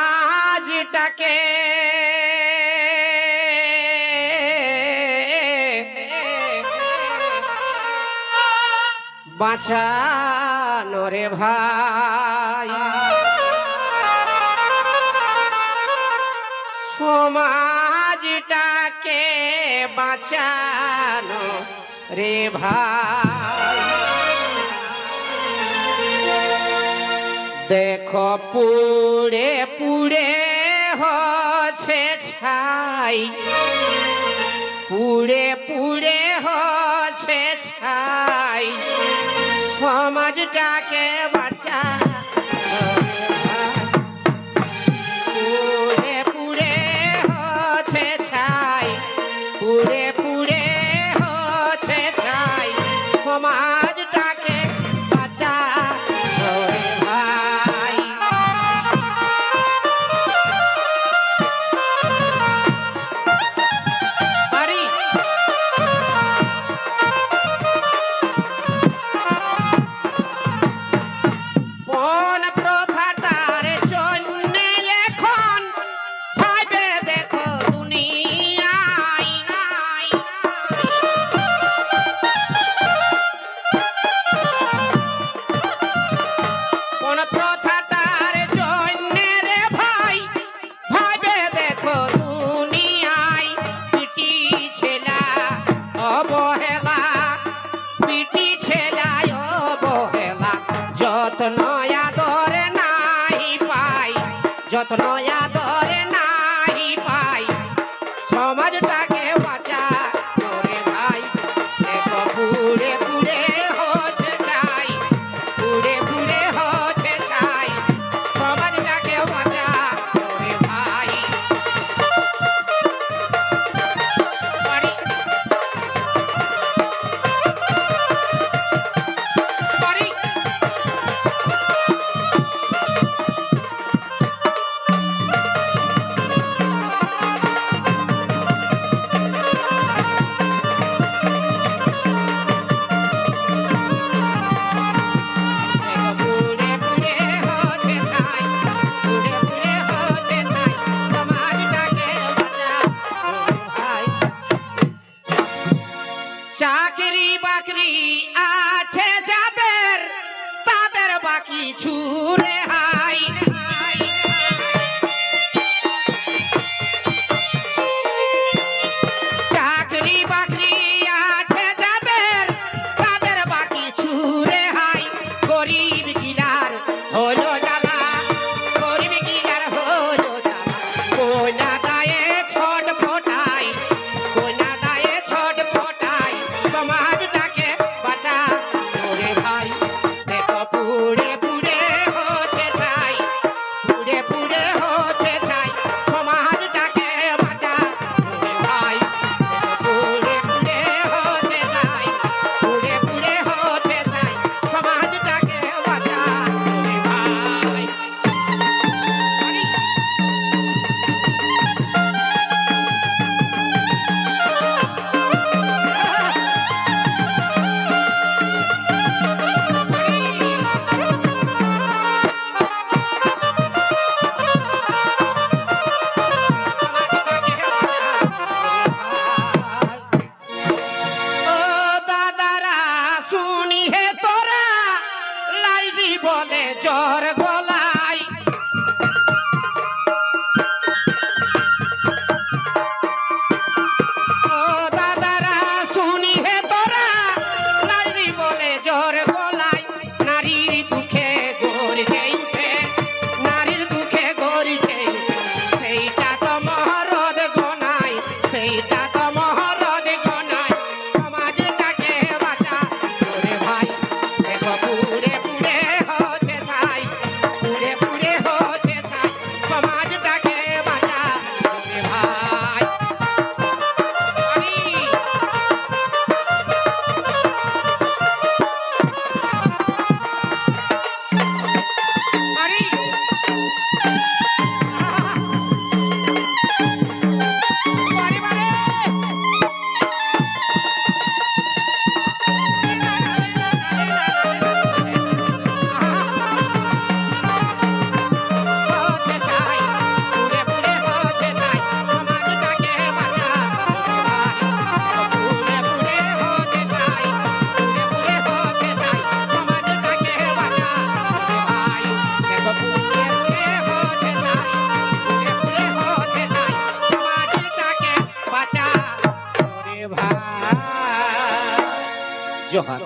সমাজটাকে বাঁচানো রে ভাই। সমাজটাকে বাঁচানো রে ভাই। দেখো পুড়ে পুড়ে হছে ছাই। পুড়ে পুড়ে হছে ছাই। সমাজটাকে বাঁচা সবাই যত্ন আদ চাকরি বাকরি আছে যাদের তাদের বাকি ছুরে 就喊